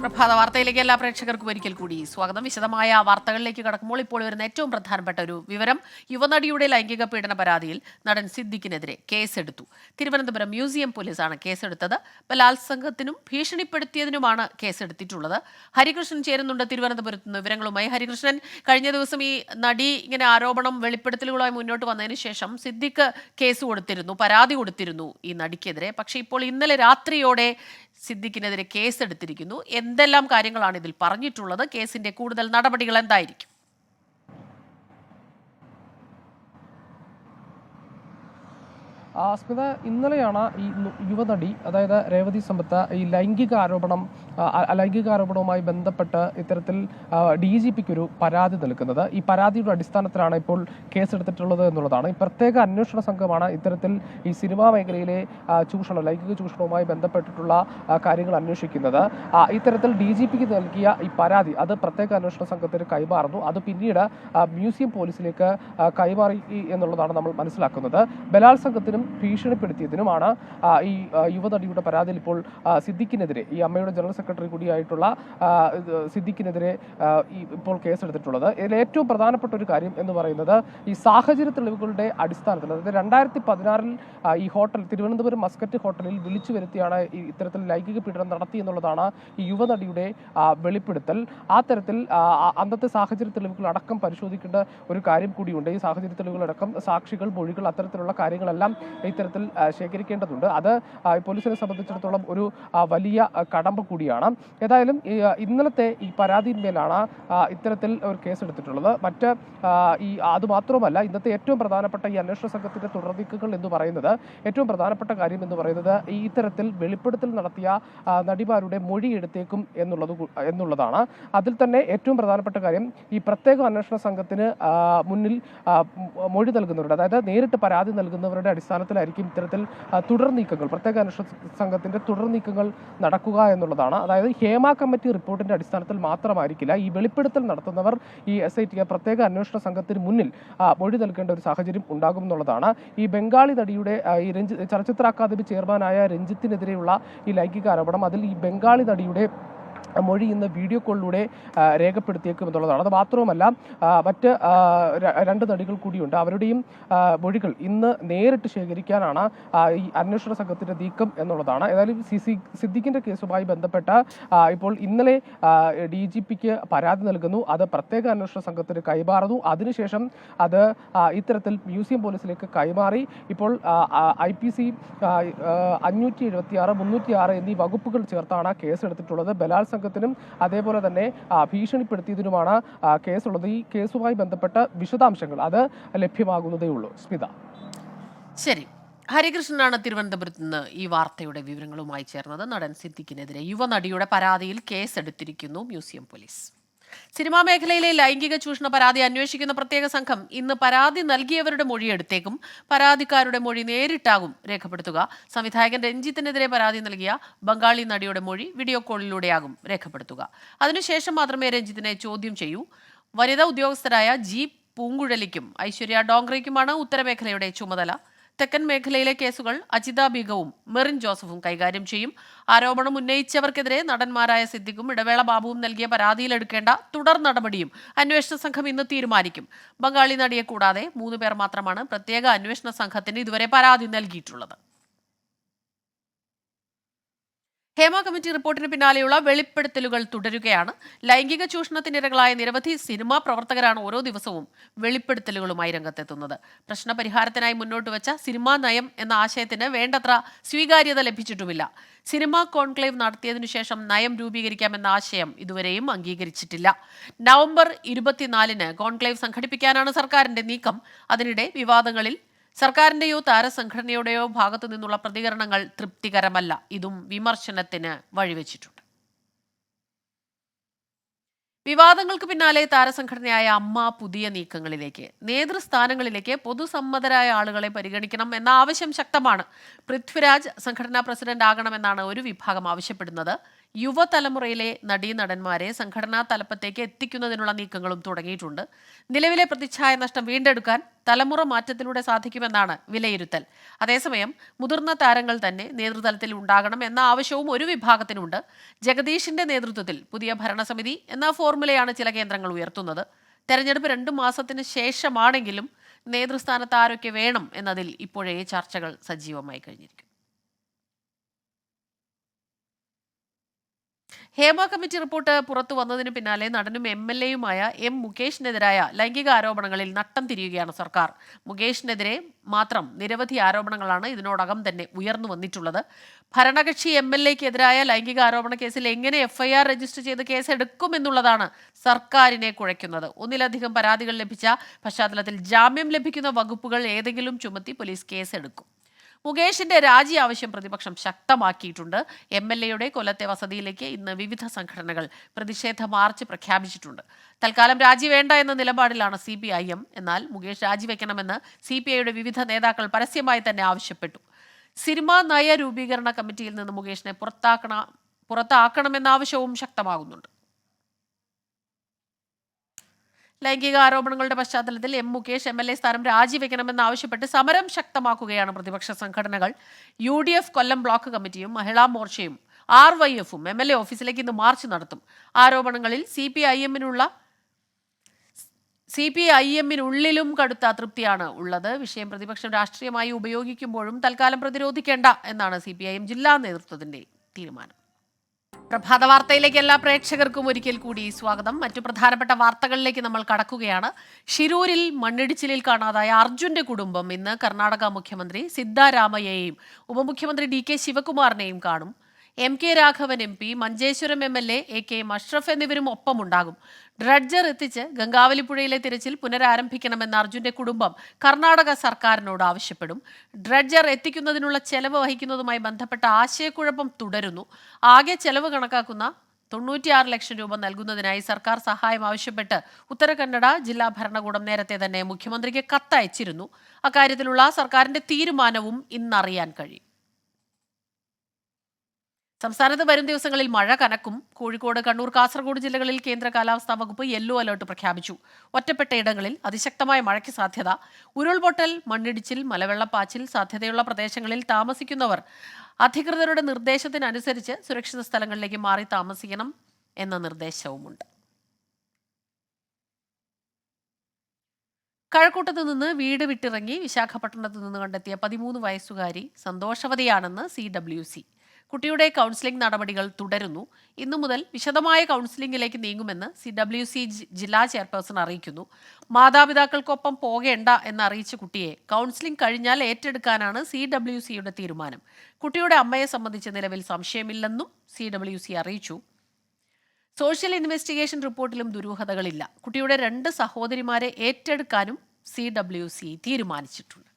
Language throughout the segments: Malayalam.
പ്രഭാത വാർത്തയിലേക്ക് എല്ലാ പ്രേക്ഷകർക്കും ഒരിക്കൽ കൂടി സ്വാഗതം. വിശദമായ വാർത്തകളിലേക്ക് കടക്കുമ്പോൾ ഇപ്പോൾ വരുന്ന ഏറ്റവും പ്രധാനപ്പെട്ട ഒരു വിവരം യുവനടിയുടെ ലൈംഗിക പീഡന പരാതിയിൽ നടൻ സിദ്ദിഖിനെതിരെ കേസെടുത്തു. തിരുവനന്തപുരം മ്യൂസിയം പോലീസാണ് കേസെടുത്തത്. ബലാത്സംഗത്തിനും ഭീഷണിപ്പെടുത്തിയതിനുമാണ് കേസെടുത്തിട്ടുള്ളത്. ഹരികൃഷ്ണൻ ചേരുന്നുണ്ട് തിരുവനന്തപുരത്ത് നിന്ന് വിവരങ്ങളുമായി. ഹരികൃഷ്ണൻ കഴിഞ്ഞ ദിവസം ഈ നടി ഇങ്ങനെ ആരോപണം വെളിപ്പെടുത്തലുകളുമായി മുന്നോട്ട് വന്നതിന് ശേഷം സിദ്ദിഖ് കേസ് കൊടുത്തിരുന്നു പരാതി കൊടുത്തിരുന്നു ഈ നടിക്കെതിരെ. പക്ഷേ ഇപ്പോൾ ഇന്നലെ രാത്രിയോടെ സിദ്ദിഖിനെതിരെ കേസെടുത്തിരിക്കുന്നു. എന്തെല്ലാം കാര്യങ്ങളാണ് ഇതിൽ പറഞ്ഞിട്ടുള്ളത്? കേസിന്റെ കൂടുതൽ നടപടികൾ എന്തായിരിക്കും? സ്മിത ഇന്നലെയാണ് ഈ യുവനടി അതായത് രേവതി സമ്പത്ത് ഈ ലൈംഗിക ആരോപണം ലൈംഗിക ആരോപണവുമായി ബന്ധപ്പെട്ട് ഇത്തരത്തിൽ ഡി ജി പിക്ക് ഒരു പരാതി നൽകുന്നത്. ഈ പരാതിയുടെ അടിസ്ഥാനത്തിലാണ് ഇപ്പോൾ കേസെടുത്തിട്ടുള്ളത് എന്നുള്ളതാണ്. ഈ പ്രത്യേക അന്വേഷണ സംഘമാണ് ഇത്തരത്തിൽ ഈ സിനിമാ മേഖലയിലെ ചൂഷണം ലൈംഗിക ചൂഷണവുമായി ബന്ധപ്പെട്ടിട്ടുള്ള കാര്യങ്ങൾ അന്വേഷിക്കുന്നത്. ഇത്തരത്തിൽ ഡി ജി പിക്ക് നൽകിയ ഈ പരാതി അത് പ്രത്യേക അന്വേഷണ സംഘത്തിന് കൈമാറുന്നു. അത് പിന്നീട് മ്യൂസിയം പോലീസിലേക്ക് കൈമാറി എന്നുള്ളതാണ് നമ്മൾ മനസ്സിലാക്കുന്നത്. ബലാത്സംഗത്തിനും ഭീഷണിപ്പെടുത്തിയതിനുമാണ് ഈ യുവതടിയുടെ പരാതിയിൽ ഇപ്പോൾ സിദ്ദിഖിനെതിരെ ഈ അമ്മയുടെ ജനറൽ സെക്രട്ടറി കൂടിയായിട്ടുള്ള സിദ്ദിഖിനെതിരെ ഇപ്പോൾ കേസെടുത്തിട്ടുള്ളത്. ഇതിൽ ഏറ്റവും പ്രധാനപ്പെട്ട ഒരു കാര്യം എന്ന് പറയുന്നത് ഈ സാഹചര്യ തെളിവുകളുടെ അടിസ്ഥാനത്തിൽ അതായത് രണ്ടായിരത്തി പതിനാറിൽ ഈ ഹോട്ടൽ തിരുവനന്തപുരം മസ്കറ്റ് ഹോട്ടലിൽ വിളിച്ചു വരുത്തിയാണ് ഈ ഇത്തരത്തിൽ ലൈംഗിക പീഡനം നടത്തി എന്നുള്ളതാണ് ഈ യുവനടിയുടെ വെളിപ്പെടുത്തൽ. ആ തരത്തിൽ അന്നത്തെ സാഹചര്യ തെളിവുകൾ അടക്കം പരിശോധിക്കേണ്ട ഒരു കാര്യം കൂടിയുണ്ട്. ഈ സാഹചര്യ തെളിവുകളടക്കം സാക്ഷികൾ മൊഴികൾ അത്തരത്തിലുള്ള കാര്യങ്ങളെല്ലാം ഇത്തരത്തിൽ ശേഖരിക്കേണ്ടതുണ്ട്. അത് പോലീസിനെ സംബന്ധിച്ചിടത്തോളം ഒരു വലിയ കടമ്പ കൂടിയാണ്. ഏതായാലും ഇന്നലത്തെ ഈ പരാതിയിന്മേലാണ് ഇത്തരത്തിൽ ഒരു കേസെടുത്തിട്ടുള്ളത്. മറ്റ് ആ, ഈ അത് മാത്രമല്ല ഇന്നത്തെ ഏറ്റവും പ്രധാനപ്പെട്ട ഈ അന്വേഷണ സംഘത്തിന്റെ തുടർനീക്കങ്ങൾ എന്ന് പറയുന്നത് ഏറ്റവും പ്രധാനപ്പെട്ട കാര്യം എന്ന് പറയുന്നത് ഈ ഇത്തരത്തിൽ വെളിപ്പെടുത്തൽ നടത്തിയ നടിമാരുടെ മൊഴി എടുത്തേക്കും എന്നുള്ളത് എന്നുള്ളതാണ്. അതിൽ തന്നെ ഏറ്റവും പ്രധാനപ്പെട്ട കാര്യം ഈ പ്രത്യേക അന്വേഷണ സംഘത്തിന് മുന്നിൽ മൊഴി നൽകുന്നവരുടെ അതായത് നേരിട്ട് പരാതി നൽകുന്നവരുടെ അടിസ്ഥാനത്തിലായിരിക്കും ഇത്തരത്തിൽ തുടർ നീക്കങ്ങൾ പ്രത്യേക അന്വേഷണ സംഘത്തിന്റെ തുടർ നീക്കങ്ങൾ നടക്കുക എന്നുള്ളതാണ്. അതായത് ഹേമ കമ്മിറ്റി റിപ്പോർട്ടിന്റെ അടിസ്ഥാനത്തിൽ മാത്രമായിരിക്കില്ല ഈ വെളിപ്പെടുത്തൽ നടത്തുന്നവർ ഈ എസ് ഐ ടി പ്രത്യേക അന്വേഷണ സംഘത്തിന് മുന്നിൽ മൊഴി നൽകേണ്ട ഒരു സാഹചര്യം ഉണ്ടാകും എന്നുള്ളതാണ്. ഈ ബംഗാളി നടിയുടെ ഈ രഞ്ജി ചലച്ചിത്ര അക്കാദമി ചെയർമാനായ രഞ്ജിത്തിനെതിരെയുള്ള ഈ ലൈംഗിക ആരോപണം അതിൽ ഈ ബംഗാളി നടിയുടെ മൊഴി ഇന്ന് വീഡിയോ കോളിലൂടെ രേഖപ്പെടുത്തിയേക്കും എന്നുള്ളതാണ്. അത് മാത്രവുമല്ല മറ്റ് രണ്ട് നടികൾ കൂടിയുണ്ട്. അവരുടെയും മൊഴികൾ ഇന്ന് നേരിട്ട് ശേഖരിക്കാനാണ് ഈ അന്വേഷണ സംഘത്തിന്റെ നീക്കം എന്നുള്ളതാണ്. ഏതായാലും സി സി സിദ്ദിഖിന്റെ കേസുമായി ബന്ധപ്പെട്ട ഇപ്പോൾ ഇന്നലെ ഡി ജി പിക്ക് പരാതി നൽകുന്നു. അത് പ്രത്യേക അന്വേഷണ സംഘത്തിന് കൈമാറുന്നു. അതിനുശേഷം അത് ഇത്തരത്തിൽ മ്യൂസിയം പോലീസിലേക്ക് കൈമാറി. ഇപ്പോൾ ഐ പി സി അഞ്ഞൂറ്റി എഴുപത്തി ആറ് മുന്നൂറ്റി ആറ് എന്നീ വകുപ്പുകൾ ചേർത്താണ് കേസെടുത്തിട്ടുള്ളത്. ബലാത്സംഗത്തിനും അതേപോലെ തന്നെ ഭീഷണിപ്പെടുത്തിയതിനുമാണ് കേസുള്ളത്. ഈ കേസുമായി ബന്ധപ്പെട്ട വിശദാംശങ്ങൾ അത് ലഭ്യമാകുന്നതേ ഉള്ളൂ. സ്മിത. ശരി. ഹരികൃഷ്ണനാണ് തിരുവനന്തപുരത്ത് നിന്ന് ഈ വാർത്തയുടെ വിവരങ്ങളുമായി ചേർന്നത്. നടൻ സിദ്ദിഖിനെതിരെ യുവനടിയുടെ പരാതിയിൽ കേസെടുത്തിരിക്കുന്നു മ്യൂസിയം പോലീസ്. സിനിമാ മേഖലയിലെ ലൈംഗിക ചൂഷണ പരാതി അന്വേഷിക്കുന്ന പ്രത്യേക സംഘം ഇന്ന് പരാതി നൽകിയവരുടെ മൊഴിയെടുത്തേക്കും പരാതിക്കാരുടെ മൊഴി നേരിട്ടാകും രേഖപ്പെടുത്തുക. സംവിധായകൻ രഞ്ജിത്തിനെതിരെ പരാതി നൽകിയ ബംഗാളി നടിയുടെ മൊഴി വീഡിയോ കോളിലൂടെയാകും രേഖപ്പെടുത്തുക. അതിനുശേഷം മാത്രമേ രഞ്ജിത്തിനെ ചോദ്യം ചെയ്യൂ. വനിതാ ഉദ്യോഗസ്ഥരായ ജി പൂങ്കുഴലിക്കും ഐശ്വര്യ ഡോങ്ക്രയ്ക്കുമാണ് ഉത്തരമേഖലയുടെ ചുമതല. തെക്കൻ മേഖലയിലെ കേസുകൾ അജിത ബീഗവും മെറിൻ ജോസഫും കൈകാര്യം ചെയ്യും. ആരോപണം ഉന്നയിച്ചവർക്കെതിരെ നടന്മാരായ സിദ്ദിഖും ഇടവേള ബാബുവും നൽകിയ പരാതിയിലെടുക്കേണ്ട തുടർ നടപടിയും അന്വേഷണ സംഘം ഇന്ന് തീരുമാനിക്കും. ബംഗാളി നടിയെ കൂടാതെ മൂന്ന് പേർ മാത്രമാണ് പ്രത്യേക അന്വേഷണ സംഘത്തിന് ഇതുവരെ പരാതി നൽകിയിട്ടുള്ളത്. ഹേമ കമ്മിറ്റി റിപ്പോർട്ടിന് പിന്നാലെയുള്ള വെളിപ്പെടുത്തലുകൾ തുടരുകയാണ്. ലൈംഗിക ചൂഷണത്തിനിരകളായ നിരവധി സിനിമാ പ്രവർത്തകരാണ് ഓരോ ദിവസവും വെളിപ്പെടുത്തലുകളുമായി രംഗത്തെത്തുന്നത്. പ്രശ്നപരിഹാരത്തിനായി മുന്നോട്ട് വെച്ച സിനിമാ നയം എന്ന ആശയത്തിന് വേണ്ടത്ര സ്വീകാര്യത ലഭിച്ചിട്ടുമില്ല. സിനിമാ കോൺക്ലേവ് നടത്തിയതിനു ശേഷം നയം രൂപീകരിക്കാമെന്ന ആശയം ഇതുവരെയും അംഗീകരിച്ചിട്ടില്ല. നവംബർ ഇരുപത്തിനാലിന് കോൺക്ലേവ് സംഘടിപ്പിക്കാനാണ് സർക്കാരിന്റെ നീക്കം. അതിനിടെ വിവാദങ്ങളിൽ സർക്കാരിന്റെയോ താരസംഘടനയുടെയോ ഭാഗത്തു നിന്നുള്ള പ്രതികരണങ്ങൾ തൃപ്തികരമല്ല. ഇതും വിമർശനത്തിന് വഴിവെച്ചിട്ടുണ്ട്. വിവാദങ്ങൾക്ക് പിന്നാലെ താരസംഘടനയായ അമ്മ പുതിയ നീക്കങ്ങളിലേക്ക് നേതൃസ്ഥാനങ്ങളിലേക്ക് പൊതുസമ്മതരായ ആളുകളെ പരിഗണിക്കണം എന്ന ആവശ്യം ശക്തമാണ്. പൃഥ്വിരാജ് സംഘടനാ പ്രസിഡന്റ് ആകണമെന്നാണ് ഒരു വിഭാഗം ആവശ്യപ്പെടുന്നത്. യുവതലമുറയിലെ നടീനടന്മാരെ സംഘടനാ തലപ്പത്തേക്ക് എത്തിക്കുന്നതിനുള്ള നീക്കങ്ങളും തുടങ്ങിയിട്ടുണ്ട്. നിലവിലെ പ്രതിച്ഛായ നഷ്ടം വീണ്ടെടുക്കാൻ തലമുറ മാറ്റത്തിലൂടെ സാധിക്കുമെന്നാണ് വിലയിരുത്തൽ. അതേസമയം മുതിർന്ന താരങ്ങൾ തന്നെ നേതൃതലത്തിൽ ഉണ്ടാകണം എന്ന ആവശ്യവും ഒരു വിഭാഗത്തിനുണ്ട്. ജഗദീഷിന്റെ നേതൃത്വത്തിൽ പുതിയ ഭരണസമിതി എന്ന ഫോർമുലയാണ് ചില കേന്ദ്രങ്ങൾ ഉയർത്തുന്നത്. തെരഞ്ഞെടുപ്പ് രണ്ടു മാസത്തിന് ശേഷമാണെങ്കിലും നേതൃസ്ഥാനത്ത് ആരൊക്കെ വേണം എന്നതിൽ ഇപ്പോഴേ ചർച്ചകൾ സജീവമായി കഴിഞ്ഞിരിക്കും ഹേമ കമ്മിറ്റി റിപ്പോർട്ട് പുറത്തു വന്നതിന് പിന്നാലെ നടനും എം എൽ എയുമായ എം മുകേഷിനെതിരായ ലൈംഗിക ആരോപണങ്ങളിൽ നട്ടം തിരിയുകയാണ് സർക്കാർ. മുകേഷിനെതിരെ മാത്രം നിരവധി ആരോപണങ്ങളാണ് ഇതിനോടകം തന്നെ ഉയർന്നു വന്നിട്ടുള്ളത്. ഭരണകക്ഷി എം എൽ എക്കെതിരായ ലൈംഗിക ആരോപണ കേസിൽ എങ്ങനെ എഫ്ഐആർ രജിസ്റ്റർ ചെയ്ത് കേസ് എടുക്കുമെന്നുള്ളതാണ് സർക്കാരിനെ കുഴയ്ക്കുന്നത്. ഒന്നിലധികം പരാതികൾ ലഭിച്ച പശ്ചാത്തലത്തിൽ ജാമ്യം ലഭിക്കുന്ന വകുപ്പുകൾ ഏതെങ്കിലും ചുമത്തി പോലീസ് കേസെടുക്കും. മുകേഷിന്റെ രാജി ആവശ്യം പ്രതിപക്ഷം ശക്തമാക്കിയിട്ടുണ്ട്. എം എൽ എയുടെ കൊല്ലത്തെ വസതിയിലേക്ക് ഇന്ന് വിവിധ സംഘടനകൾ പ്രതിഷേധ മാർച്ച് പ്രഖ്യാപിച്ചിട്ടുണ്ട്. തൽക്കാലം രാജി വേണ്ട എന്ന നിലപാടിലാണ് സി പി ഐ എം. എന്നാൽ മുകേഷ് രാജിവെക്കണമെന്ന് സി പി ഐയുടെ വിവിധ നേതാക്കൾ പരസ്യമായി തന്നെ ആവശ്യപ്പെട്ടു. സിനിമാ നയ രൂപീകരണ കമ്മിറ്റിയിൽ നിന്ന് മുകേഷിനെ പുറത്താക്കണ പുറത്താക്കണമെന്ന ആവശ്യവും ശക്തമാകുന്നുണ്ട്. ലൈംഗിക ആരോപണങ്ങളുടെ പശ്ചാത്തലത്തിൽ M Mukesh M L A സ്ഥാനം രാജിവെക്കണമെന്ന് ആവശ്യപ്പെട്ട് സമരം ശക്തമാക്കുകയാണ് പ്രതിപക്ഷ സംഘടനകൾ. U D F Kollam block കമ്മിറ്റിയും മഹിളാ മോർച്ചയും ആർ വൈ എഫും എം എൽ എ ഓഫീസിലേക്ക് ഇന്ന് മാർച്ച് നടത്തും. ആരോപണങ്ങളിൽ സി പി ഐ എമ്മിനുള്ള സി പി ഐ എമ്മിനുള്ളിലും കടുത്ത അതൃപ്തിയാണ് ഉള്ളത്. വിഷയം പ്രതിപക്ഷം രാഷ്ട്രീയമായി ഉപയോഗിക്കുമ്പോഴും തൽക്കാലം പ്രതിരോധിക്കേണ്ട എന്നാണ് സി പി ഐ എം ജില്ലാ നേതൃത്വത്തിന്റെ തീരുമാനം. പ്രഭാത വാർത്തയിലേക്ക് എല്ലാ പ്രേക്ഷകർക്കും ഒരിക്കൽ കൂടി സ്വാഗതം. മറ്റു പ്രധാനപ്പെട്ട വാർത്തകളിലേക്ക് നമ്മൾ കടക്കുകയാണ്. ഷിരൂരിൽ മണ്ണിടിച്ചിലിൽ കാണാതായ അർജുന്റെ കുടുംബം ഇന്ന് കർണാടക മുഖ്യമന്ത്രി സിദ്ധാരാമയ്യയെയും ഉപമുഖ്യമന്ത്രി ഡി കെ ശിവകുമാറിനെയും കാണും. M K Raghavan M P Manjeshwaram M L A A K Mashraf എന്നിവരും ഒപ്പമുണ്ടാകും. ഡ്രഡ്ജർ എത്തിച്ച് ഗംഗാവലിപ്പുഴയിലെ തിരച്ചിൽ പുനരാരംഭിക്കണമെന്ന് അർജുന്റെ കുടുംബം കർണാടക സർക്കാരിനോട് ആവശ്യപ്പെടും. ഡ്രഡ്ജർ എത്തിക്കുന്നതിനുള്ള ചെലവ് വഹിക്കുന്നതുമായി ബന്ധപ്പെട്ട ആശയക്കുഴപ്പം തുടരുന്നു. ആകെ ചെലവ് കണക്കാക്കുന്ന തൊണ്ണൂറ്റിയാറ് ലക്ഷം രൂപ നൽകുന്നതിനായി സർക്കാർ സഹായം ആവശ്യപ്പെട്ട് ഉത്തരകന്നഡ ജില്ലാ ഭരണകൂടം നേരത്തെ തന്നെ മുഖ്യമന്ത്രിക്ക് കത്തയച്ചിരുന്നു. അക്കാര്യത്തിലുള്ള സർക്കാരിന്റെ തീരുമാനവും ഇന്നറിയാൻ കഴിയും. സംസ്ഥാനത്ത് വരും ദിവസങ്ങളിൽ മഴ കനക്കും. കോഴിക്കോട് കണ്ണൂർ കാസർഗോഡ് ജില്ലകളിൽ കേന്ദ്ര കാലാവസ്ഥാ വകുപ്പ് യെല്ലോ അലർട്ട് പ്രഖ്യാപിച്ചു. ഒറ്റപ്പെട്ട ഇടങ്ങളിൽ അതിശക്തമായ മഴയ്ക്ക് സാധ്യത. ഉരുൾപൊട്ടൽ മണ്ണിടിച്ചിൽ മലവെള്ളപ്പാച്ചിൽ സാധ്യതയുള്ള പ്രദേശങ്ങളിൽ താമസിക്കുന്നവർ അധികൃതരുടെ നിർദ്ദേശത്തിനനുസരിച്ച് സുരക്ഷിത സ്ഥലങ്ങളിലേക്ക് മാറി താമസിക്കണം എന്ന നിർദ്ദേശവുമുണ്ട്. കഴക്കൂട്ടത്ത് നിന്ന് വീട് വിട്ടിറങ്ങി വിശാഖപട്ടണത്ത് നിന്ന് കണ്ടെത്തിയ പതിമൂന്ന് വയസ്സുകാരി സന്തോഷവതിയാണെന്ന് സി ഡബ്ല്യു സി. കുട്ടിയുടെ കൗൺസിലിംഗ് നടപടികൾ തുടരുന്നു. ഇന്നു മുതൽ വിശദമായ കൗൺസിലിംഗിലേക്ക് നീങ്ങുമെന്ന് സി ഡബ്ല്യു സി ജില്ലാ ചെയർപേഴ്സൺ അറിയിക്കുന്നു. മാതാപിതാക്കൾക്കൊപ്പം പോകേണ്ട എന്നറിയിച്ച കുട്ടിയെ കൗൺസിലിംഗ് കഴിഞ്ഞാൽ ഏറ്റെടുക്കാനാണ് സി ഡബ്ല്യു സിയുടെ തീരുമാനം. കുട്ടിയുടെ അമ്മയെ സംബന്ധിച്ച് നിലവിൽ സംശയമില്ലെന്നും സി ഡബ്ല്യു സി അറിയിച്ചു. സോഷ്യൽ ഇൻവെസ്റ്റിഗേഷൻ റിപ്പോർട്ടിലും ദുരൂഹതകളില്ല. കുട്ടിയുടെ രണ്ട് സഹോദരിമാരെ ഏറ്റെടുക്കാനും സി ഡബ്ല്യു സി തീരുമാനിച്ചിട്ടുണ്ട്.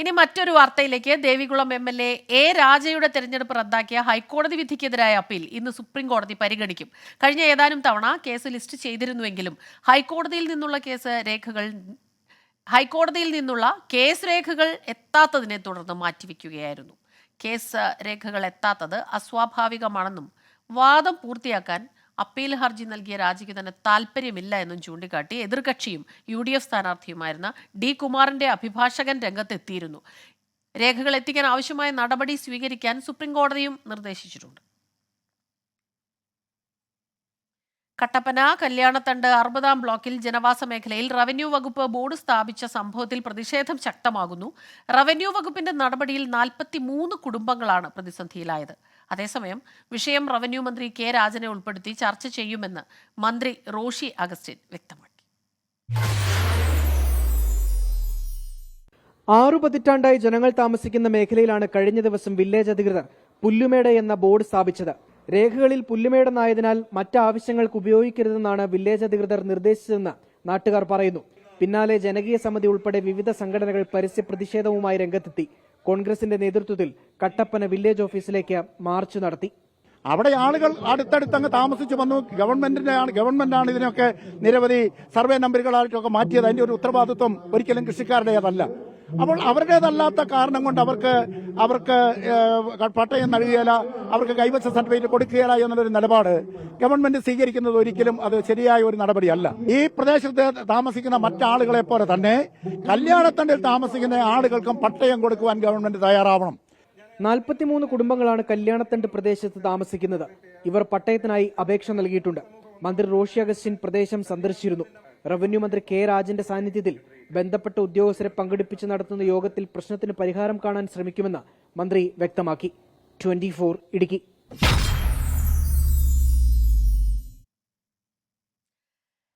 ഇനി മറ്റൊരു വാർത്തയിലേക്ക്. Devikulam M L A A രാജയുടെ തെരഞ്ഞെടുപ്പ് റദ്ദാക്കിയ ഹൈക്കോടതി വിധിക്കെതിരായ അപ്പീൽ ഇന്ന് സുപ്രീം കോടതി പരിഗണിക്കും. കഴിഞ്ഞ ഏതാനും തവണ കേസ് ലിസ്റ്റ് ചെയ്തിരുന്നുവെങ്കിലും ഹൈക്കോടതിയിൽ നിന്നുള്ള കേസ് രേഖകൾ ഹൈക്കോടതിയിൽ നിന്നുള്ള കേസ് രേഖകൾ എത്താത്തതിനെ തുടർന്ന് മാറ്റിവെക്കുകയായിരുന്നു. കേസ് രേഖകൾ എത്താത്തത് അസ്വാഭാവികമാണെന്നും വാദം പൂർത്തിയാക്കാൻ അപ്പീൽ ഹർജി നൽകിയ രാജിക്ക് തന്നെ താല്പര്യമില്ല എന്നും ചൂണ്ടിക്കാട്ടി എതിർകക്ഷിയും യു ഡി എഫ് സ്ഥാനാർത്ഥിയുമായിരുന്ന ഡി കുമാറിന്റെ അഭിഭാഷകൻ രംഗത്തെത്തിയിരുന്നു. രേഖകൾ എത്തിക്കാൻ ആവശ്യമായ നടപടി സ്വീകരിക്കാൻ സുപ്രീം കോടതിയും നിർദ്ദേശിച്ചിട്ടുണ്ട്. കട്ടപ്പന കല്യാണത്തണ്ട് അറുപതാം ബ്ലോക്കിൽ ജനവാസ മേഖലയിൽ റവന്യൂ വകുപ്പ് ബോർഡ് സ്ഥാപിച്ച സംഭവത്തിൽ പ്രതിഷേധം ശക്തമാകുന്നു. റവന്യൂ വകുപ്പിന്റെ നടപടിയിൽ നാൽപ്പത്തി മൂന്ന് കുടുംബങ്ങളാണ് പ്രതിസന്ധിയിലായത്. അതേസമയം വിഷയം റവന്യൂ മന്ത്രി കെ രാജനെ ഉൾപ്പെടുത്തി ചർച്ച ചെയ്യുമെന്ന് മന്ത്രി റോഷി അഗസ്റ്റിൻ വ്യക്തമാക്കി. ആറു പതിറ്റാണ്ടായി ജനങ്ങൾ താമസിക്കുന്ന മേഖലയിലാണ് കഴിഞ്ഞ ദിവസം വില്ലേജ് അധികൃതർ പുല്ലുമേട എന്ന ബോർഡ് സ്ഥാപിച്ചത്. രേഖകളിൽ പുല്ലുമേടെന്നായതിനാൽ മറ്റാവശ്യങ്ങൾക്ക് ഉപയോഗിക്കരുതെന്നാണ് വില്ലേജ് അധികൃതർ നിർദ്ദേശിച്ചതെന്ന് നാട്ടുകാർ പറയുന്നു. പിന്നാലെ ജനകീയ സമിതി ഉൾപ്പെടെ വിവിധ സംഘടനകൾ പരസ്യ പ്രതിഷേധവുമായി രംഗത്തെത്തി. കോൺഗ്രസിന്റെ നേതൃത്വത്തിൽ കട്ടപ്പന വില്ലേജ് ഓഫീസിലേക്ക് മാർച്ച് നടത്തി. അവിടെ ആളുകൾ അടുത്തടുത്ത് അങ്ങ് താമസിച്ചു വന്നു. ഗവൺമെന്റിന്റെ ആണ് ഗവൺമെന്റാണ് ഇതിനൊക്കെ നിരവധി സർവേ നമ്പറുകളായിട്ടൊക്കെ മാറ്റിയത്. അതിന്റെ ഒരു ഉത്തരവാദിത്വം ഒരിക്കലും കൃഷിക്കാരുടേതല്ല. അപ്പോൾ അവരുടേതല്ലാത്ത കാരണം കൊണ്ട് അവർക്ക് അവർക്ക് പട്ടയം നൽകുകയില്ല അവർക്ക് കൈവശ സർട്ടിഫിക്കറ്റ് കൊടുക്കുകയില്ല എന്നുള്ളൊരു നിലപാട് ഗവൺമെന്റ് സ്വീകരിക്കുന്നത് ഒരിക്കലും അത് ശരിയായ ഒരു നടപടിയല്ല. ഈ പ്രദേശത്ത് താമസിക്കുന്ന മറ്റാളുകളെ പോലെ തന്നെ കല്യാണത്തണ്ടിൽ താമസിക്കുന്ന ആളുകൾക്കും പട്ടയം കൊടുക്കുവാൻ ഗവൺമെന്റ് തയ്യാറാവണം. നാൽപ്പത്തിമൂന്ന് കുടുംബങ്ങളാണ് കല്യാണത്തണ്ട് പ്രദേശത്ത് താമസിക്കുന്നത്. ഇവർ പട്ടയത്തിനായി അപേക്ഷ നൽകിയിട്ടുണ്ട്. മന്ത്രി റോഷി അഗസ്റ്റിൻ പ്രദേശം സന്ദർശിച്ചിരുന്നു. റവന്യൂ മന്ത്രി കെ രാജന്റെ സാന്നിധ്യത്തിൽ ബന്ധപ്പെട്ട ഉദ്യോഗസ്ഥരെ പങ്കെടുപ്പിച്ച് നടത്തുന്ന യോഗത്തിൽ പ്രശ്നത്തിന് പരിഹാരം കാണാൻ ശ്രമിക്കുമെന്ന് മന്ത്രി വ്യക്തമാക്കി. ട്വന്റി ഇടുക്കി.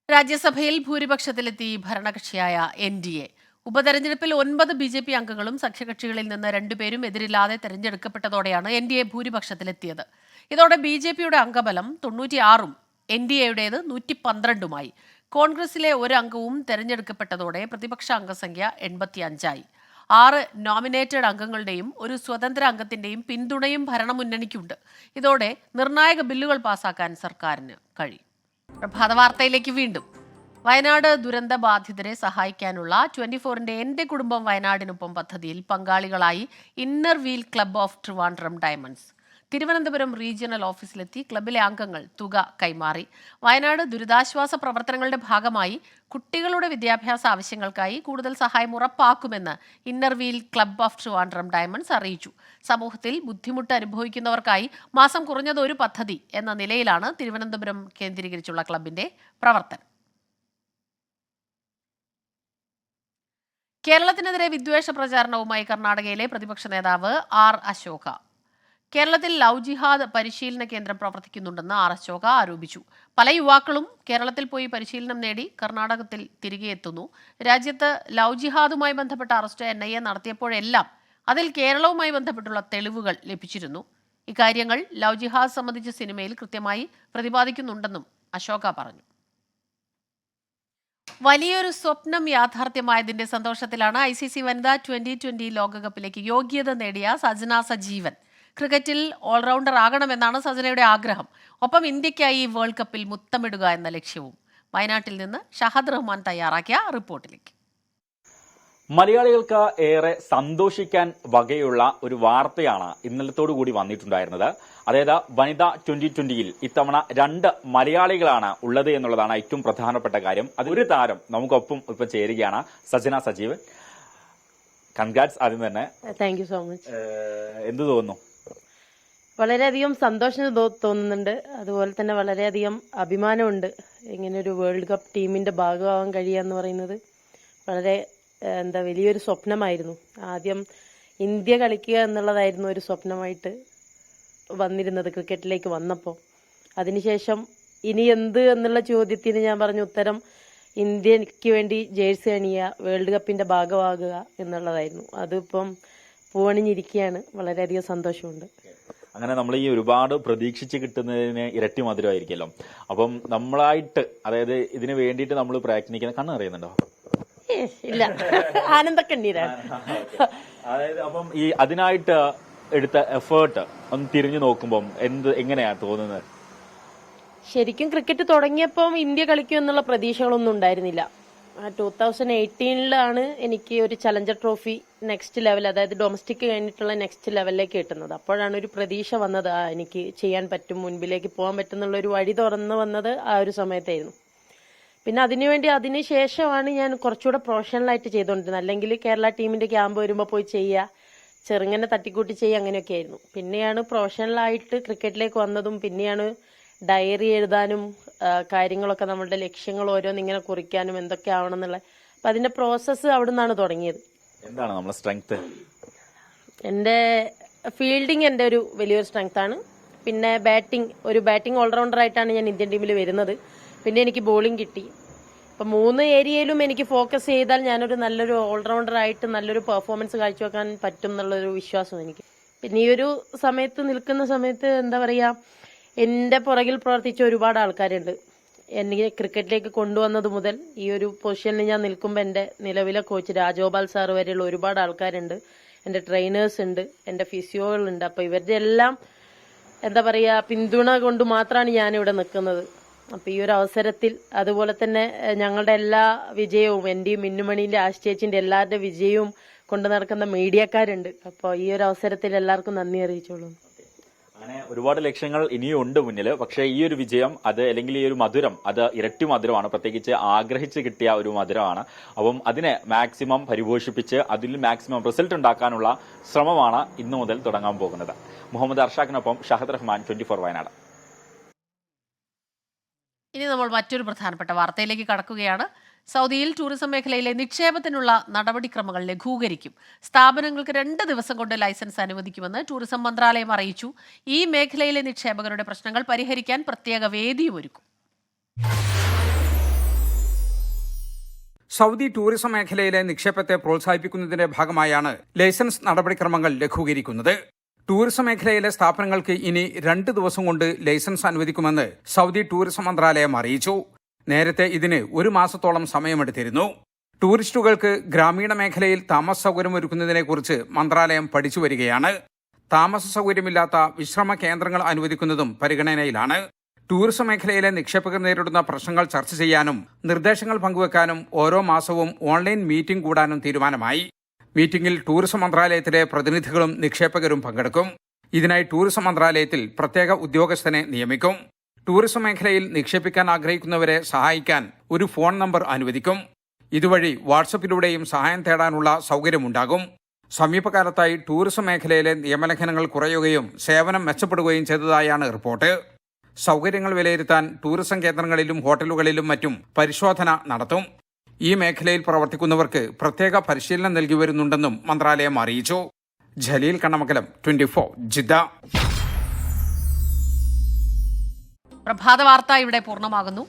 രാജ്യസഭയിൽ ഭൂരിപക്ഷത്തിലെത്തി ഭരണകക്ഷിയായ എൻ ഡി എ. ഉപതെരഞ്ഞെടുപ്പിൽ ഒൻപത് ബി ജെ പി അംഗങ്ങളും സഖ്യകക്ഷികളിൽ നിന്ന് രണ്ടുപേരും എതിരില്ലാതെ തെരഞ്ഞെടുക്കപ്പെട്ടതോടെയാണ് എൻ ഡി എ ഭൂരിപക്ഷത്തിലെത്തിയത്. ഇതോടെ ബി ജെ പിയുടെ അംഗബലം തൊണ്ണൂറ്റിയാറും എൻ ഡി എയുടേത് നൂറ്റി പന്ത്രണ്ടുമായി കോൺഗ്രസിലെ ഒരു അംഗവും തെരഞ്ഞെടുക്കപ്പെട്ടതോടെ പ്രതിപക്ഷ അംഗസംഖ്യ എൺപത്തിയഞ്ചായി. ആറ് നോമിനേറ്റഡ് അംഗങ്ങളുടെയും ഒരു സ്വതന്ത്ര അംഗത്തിന്റെയും പിന്തുണയും ഭരണമുന്നണിക്കുണ്ട്. ഇതോടെ നിർണായക ബില്ലുകൾ പാസാക്കാൻ സർക്കാരിന് കഴിയും. പ്രഭാത വാർത്തയിലേക്ക് വീണ്ടും. വയനാട് ദുരന്ത ബാധിതരെ സഹായിക്കാനുള്ള ട്വന്റി ഫോറിന്റെ എന്റെ കുടുംബം വയനാടിനൊപ്പം പദ്ധതിയിൽ പങ്കാളികളായി inner wheel club of Trivandrum diamonds Thiruvananthapuram regional ഓഫീസിലെത്തി ക്ലബിലെ അംഗങ്ങൾ തുക കൈമാറി. വയനാട് ദുരിതാശ്വാസ പ്രവർത്തനങ്ങളുടെ ഭാഗമായി കുട്ടികളുടെ വിദ്യാഭ്യാസ ആവശ്യങ്ങൾക്കായി കൂടുതൽ സഹായം ഉറപ്പാക്കുമെന്ന് inner wheel club of Trivandrum diamonds അറിയിച്ചു. സമൂഹത്തിൽ ബുദ്ധിമുട്ട് അനുഭവിക്കുന്നവർക്കായി മാസം കുറഞ്ഞത് ഒരു പദ്ധതി എന്ന നിലയിലാണ് തിരുവനന്തപുരം കേന്ദ്രീകരിച്ചുള്ള ക്ലബിന്റെ പ്രവർത്തനം. കേരളത്തിനെതിരെ വിദ്വേഷ പ്രചാരണവുമായി കർണാടകയിലെ പ്രതിപക്ഷ നേതാവ് ആർ അശോക. കേരളത്തിൽ ലവ് ജിഹാദ് പരിശീലന കേന്ദ്രം പ്രവർത്തിക്കുന്നുണ്ടെന്ന് ആർ അശോക ആരോപിച്ചു. പല യുവാക്കളും കേരളത്തിൽ പോയി പരിശീലനം നേടി കർണാടകത്തിൽ തിരികെ എത്തുന്നു. രാജ്യത്ത് ലവ് ജിഹാദുമായി ബന്ധപ്പെട്ട അറസ്റ്റ് എൻ ഐ എ നടത്തിയപ്പോഴെല്ലാം അതിൽ കേരളവുമായി ബന്ധപ്പെട്ടുള്ള തെളിവുകൾ ലഭിച്ചിരുന്നു. ഇക്കാര്യങ്ങൾ ലവ് ജിഹാദ് സംബന്ധിച്ച സിനിമയിൽ കൃത്യമായി പ്രതിപാദിക്കുന്നുണ്ടെന്നും അശോക പറഞ്ഞു. വലിയൊരു സ്വപ്നം യാഥാർത്ഥ്യമായതിന്റെ സന്തോഷത്തിലാണ് ഐ സി സി വനിതാ ട്വന്റി ട്വന്റി ലോകകപ്പിലേക്ക് യോഗ്യത നേടിയ സജന സജീവൻ. ക്രിക്കറ്റിൽ ഓൾറൗണ്ടർ ആകണമെന്നാണ് സജനയുടെ ആഗ്രഹം. ഒപ്പം ഇന്ത്യക്കായി വേൾഡ് കപ്പിൽ മുത്തമിടുക എന്ന ലക്ഷ്യവും വയനാട്ടിൽ നിന്ന് ഷഹദ് റഹ്മാൻ തയ്യാറാക്കിയ റിപ്പോർട്ടിലേക്ക്. മലയാളികൾക്ക് ഏറെ സന്തോഷിക്കാൻ വകയുള്ള ഒരു വാർത്തയാണ് ഇന്നലത്തോടു കൂടി വന്നിട്ടുണ്ടായിരുന്നത്. അതായത് വനിതാ ട്വന്റി ട്വന്റിയിൽ ഇത്തവണ രണ്ട് മലയാളികളാണ് ഉള്ളത് എന്നുള്ളതാണ് ഏറ്റവും പ്രധാനപ്പെട്ട കാര്യം. അത് ഒരു താരം നമുക്കൊപ്പം ഇപ്പൊ ചേരുകയാണ് സജന സജീവ്. കൺഗ്രാറ്റ്സ് ആദ്യം തന്നെ. താങ്ക് യു സോ മച്ച് എന്ത് തോന്നുന്നു? വളരെയധികം സന്തോഷം തോന്നുന്നുണ്ട്. അതുപോലെ തന്നെ വളരെയധികം അഭിമാനമുണ്ട്. ഇങ്ങനെ ഒരു വേൾഡ് കപ്പ് ടീമിന്റെ ഭാഗമാവാൻ കഴിയുക എന്ന് പറയുന്നത് വളരെ എന്താ വലിയൊരു സ്വപ്നമായിരുന്നു. ആദ്യം ഇന്ത്യ കളിക്കുക എന്നുള്ളതായിരുന്നു ഒരു സ്വപ്നമായിട്ട് വന്നിരുന്നത് ക്രിക്കറ്റിലേക്ക് വന്നപ്പോൾ അതിനുശേഷം ഇനി എന്ത് എന്നുള്ള ചോദ്യത്തിന് ഞാൻ പറഞ്ഞ ഉത്തരം ഇന്ത്യയ്ക്ക് വേണ്ടി ജേഴ്സി അണിയുക വേൾഡ് കപ്പിന്റെ ഭാഗമാകുക എന്നുള്ളതായിരുന്നു. അതിപ്പം പൂവണിഞ്ഞിരിക്കുകയാണ് വളരെയധികം സന്തോഷമുണ്ട്. അങ്ങനെ നമ്മൾ ഈ ഒരുപാട് പ്രതീക്ഷിച്ച് കിട്ടുന്നതിന് ഇരട്ടി മധുരമായിരിക്കുമല്ലോ. അപ്പം നമ്മളായിട്ട് അതായത് ഇതിനു വേണ്ടിയിട്ട് നമ്മൾ പ്രയത്നിക്കുന്ന കണ്ണ് അറിയുന്നുണ്ടോ ഏ, ഇല്ല. ആനന്ദക്കണ്ണീരാണ്. അതായത് അപ്പം ഈ അതിനായിട്ട് എടുത്ത എഫേർട്ട് ഒന്ന് തിരിഞ്ഞു നോക്കുമ്പോൾ എന്ത് എങ്ങനെയാ തോന്നുന്നത്? ശരിക്കും ക്രിക്കറ്റ് തുടങ്ങിയപ്പം ഇന്ത്യ കളിക്കും എന്നുള്ള പ്രതീക്ഷകളൊന്നും ഉണ്ടായിരുന്നില്ല. ടൂ തൗസൻഡ് എയ്റ്റീനിലാണ് എനിക്ക് ഒരു ചലഞ്ചർ ട്രോഫി നെക്സ്റ്റ് ലെവൽ അതായത് ഡൊമസ്റ്റിക് കഴിഞ്ഞിട്ടുള്ള നെക്സ്റ്റ് ലെവലിലേക്ക് കിട്ടുന്നത്. അപ്പോഴാണ് ഒരു പ്രതീക്ഷ വന്നത് ആ എനിക്ക് ചെയ്യാൻ പറ്റും മുൻപിലേക്ക് പോകാൻ പറ്റുന്നുള്ള ഒരു വഴി തുറന്നു വന്നത് ആ ഒരു സമയത്തായിരുന്നു. പിന്നെ അതിനുവേണ്ടി അതിന് ശേഷമാണ് ഞാൻ കുറച്ചുകൂടെ പ്രൊഫഷണലായിട്ട് ചെയ്തുകൊണ്ടിരുന്നത്. അല്ലെങ്കിൽ കേരള ടീമിന്റെ ക്യാമ്പ് വരുമ്പോൾ പോയി ചെയ്യുക ചെറുങ്ങനെ തട്ടിക്കൂട്ടി ചെയ്യുക അങ്ങനെയൊക്കെ ആയിരുന്നു. പിന്നെയാണ് പ്രൊഫഷണലായിട്ട് ക്രിക്കറ്റിലേക്ക് വന്നതും പിന്നെയാണ് ഡയറി എഴുതാനും കാര്യങ്ങളൊക്കെ നമ്മളുടെ ലക്ഷ്യങ്ങൾ ഓരോന്ന് ഇങ്ങനെ കുറിക്കാനും എന്തൊക്കെ ആവണം എന്നുള്ള അപ്പൊ അതിന്റെ പ്രോസസ്സ് അവിടെ നിന്നാണ് തുടങ്ങിയത്. എന്താണ് നമ്മുടെ സ്ട്രെങ്ത് എന്റെ ഫീൽഡിംഗ് എന്റെ ഒരു വലിയൊരു സ്ട്രെങ്ത് ആണ്. പിന്നെ ബാറ്റിംഗ് ഒരു ബാറ്റിംഗ് ഓൾറൗണ്ടർ ആയിട്ടാണ് ഞാൻ ഇന്ത്യൻ ടീമിൽ വരുന്നത്. പിന്നെ എനിക്ക് ബോളിംഗ് കിട്ടി. അപ്പം മൂന്ന് ഏരിയയിലും എനിക്ക് ഫോക്കസ് ചെയ്താൽ ഞാനൊരു നല്ലൊരു ഓൾറൗണ്ടർ ആയിട്ട് നല്ലൊരു പെർഫോമൻസ് കാഴ്ചവെക്കാൻ പറ്റും എന്നുള്ളൊരു വിശ്വാസം എനിക്ക്. പിന്നെ ഈ ഒരു സമയത്ത് നിൽക്കുന്ന സമയത്ത് എന്താ പറയുക എന്റെ പുറകിൽ പ്രവർത്തിച്ച ഒരുപാട് ആൾക്കാരുണ്ട്. എന്നെ ക്രിക്കറ്റിലേക്ക് കൊണ്ടുവന്നത് മുതൽ ഈ ഒരു പൊസിഷനിൽ ഞാൻ നിൽക്കുമ്പോൾ എന്റെ നിലവിലെ കോച്ച് രാജഗോപാൽ സാർ വരെയുള്ള ഒരുപാട് ആൾക്കാരുണ്ട്. എന്റെ ട്രെയിനേഴ്സ് ഉണ്ട് എന്റെ ഫിസിയോകളുണ്ട് അപ്പോൾ ഇവരുടെ എല്ലാം എന്താ പറയുക പിന്തുണ കൊണ്ട് മാത്രമാണ് ഞാനിവിടെ നിൽക്കുന്നത്. അപ്പോൾ ഈ ഒരു അവസരത്തിൽ അതുപോലെ തന്നെ ഞങ്ങളുടെ എല്ലാ വിജയവും എന്റെയും മിന്നുമണിന്റെ ആശ്ചേച്ചിന്റെ എല്ലാവരുടെ വിജയവും കൊണ്ടു നടക്കുന്ന മീഡിയക്കാരുണ്ട്. അപ്പോൾ ഈ ഒരു അവസരത്തിൽ എല്ലാവർക്കും നന്ദി അറിയിച്ചോളൂ. അങ്ങനെ ഒരുപാട് ലക്ഷ്യങ്ങൾ ഇനിയും ഉണ്ട് മുന്നിൽ പക്ഷേ ഈ ഒരു വിജയം അത് അല്ലെങ്കിൽ ഈ ഒരു മധുരം അത് ഇരട്ടി മധുരമാണ്. പ്രത്യേകിച്ച് ആഗ്രഹിച്ച് കിട്ടിയ ഒരു മധുരമാണ്. അപ്പം അതിനെ മാക്സിമം പരിപോഷിപ്പിച്ച് അതിൽ മാക്സിമം റിസൾട്ട് ഉണ്ടാക്കാനുള്ള ശ്രമമാണ് ഇന്നു മുതൽ തുടങ്ങാൻ പോകുന്നത്. മുഹമ്മദ് അർഷാഖിനൊപ്പം ഷഹദ് റഹ്മാൻ ട്വന്റി ഫോർ വയനാട്. ഇനി നമ്മൾ മറ്റൊരു പ്രധാനപ്പെട്ട വാർത്തയിലേക്ക് കടക്കുകയാണ്. സൗദിയിൽ ടൂറിസം മേഖലയിലെ നിക്ഷേപത്തിനുള്ള നടപടിക്രമങ്ങൾ ലഘൂകരിക്കും. സ്ഥാപനങ്ങൾക്ക് രണ്ട് ദിവസം കൊണ്ട് ലൈസൻസ് അനുവദിക്കുമെന്ന് ടൂറിസം മന്ത്രാലയം അറിയിച്ചു. ഈ മേഖലയിലെ നിക്ഷേപകരുടെ പ്രശ്നങ്ങൾ പരിഹരിക്കാൻ പ്രത്യേക വേദിയും ഒരുക്കും. സൗദി ടൂറിസം മേഖലയിലെ നിക്ഷേപത്തെ പ്രോത്സാഹിപ്പിക്കുന്നതിന്റെ ഭാഗമായാണ് ലൈസൻസ് നടപടിക്രമങ്ങൾ ലഘൂകരിക്കുന്നത്. ടൂറിസം മേഖലയിലെ സ്ഥാപനങ്ങൾക്ക് ഇനി രണ്ട് ദിവസം കൊണ്ട് ലൈസൻസ് അനുവദിക്കുമെന്ന് സൗദി ടൂറിസം മന്ത്രാലയം അറിയിച്ചു. നേരത്തെ ഇതിന് ഒരു മാസത്തോളം സമയമെടുത്തിരുന്നു. ടൂറിസ്റ്റുകൾക്ക് ഗ്രാമീണ മേഖലയിൽ താമസ സൗകര്യം ഒരുക്കുന്നതിനെക്കുറിച്ച് മന്ത്രാലയം പഠിച്ചു വരികയാണ്. താമസ സൗകര്യമില്ലാത്ത വിശ്രമ കേന്ദ്രങ്ങൾ അനുവദിക്കുന്നതും പരിഗണനയിലാണ്. ടൂറിസം മേഖലയിലെ നിക്ഷേപകർ നേരിടുന്ന പ്രശ്നങ്ങൾ ചർച്ച ചെയ്യാനും നിർദ്ദേശങ്ങൾ പങ്കുവെക്കാനും ഓരോ മാസവും ഓൺലൈൻ മീറ്റിംഗ് കൂടാനും തീരുമാനമായി. മീറ്റിംഗിൽ ടൂറിസം മന്ത്രാലയത്തിലെ പ്രതിനിധികളും നിക്ഷേപകരും പങ്കെടുക്കും. ഇതിനായി ടൂറിസം മന്ത്രാലയത്തിൽ പ്രത്യേക ഉദ്യോഗസ്ഥനെ നിയമിക്കും. ടൂറിസം മേഖലയിൽ നിക്ഷേപിക്കാൻ ആഗ്രഹിക്കുന്നവരെ സഹായിക്കാൻ ഒരു ഫോൺ നമ്പർ അനുവദിക്കും. ഇതുവഴി വാട്സപ്പിലൂടെയും സഹായം തേടാനുള്ള സൗകര്യമുണ്ടാകും. സമീപകാലത്തായി ടൂറിസം മേഖലയിലെ നിയമലംഘനങ്ങൾ കുറയുകയും സേവനം മെച്ചപ്പെടുകയും ചെയ്തതായാണ് റിപ്പോർട്ട്. സൗകര്യങ്ങൾ വിലയിരുത്താൻ ടൂറിസം കേന്ദ്രങ്ങളിലും ഹോട്ടലുകളിലും മറ്റും പരിശോധന നടത്തും. ഈ മേഖലയിൽ പ്രവർത്തിക്കുന്നവർക്ക് പ്രത്യേക പരിശീലനം നൽകി വരുന്നുണ്ടെന്നും മന്ത്രാലയം അറിയിച്ചു. Jaleel Kannamangalam twenty four Jeddah. പ്രഭാത വാർത്ത ഇവിടെ പൂർണമാകുന്നു.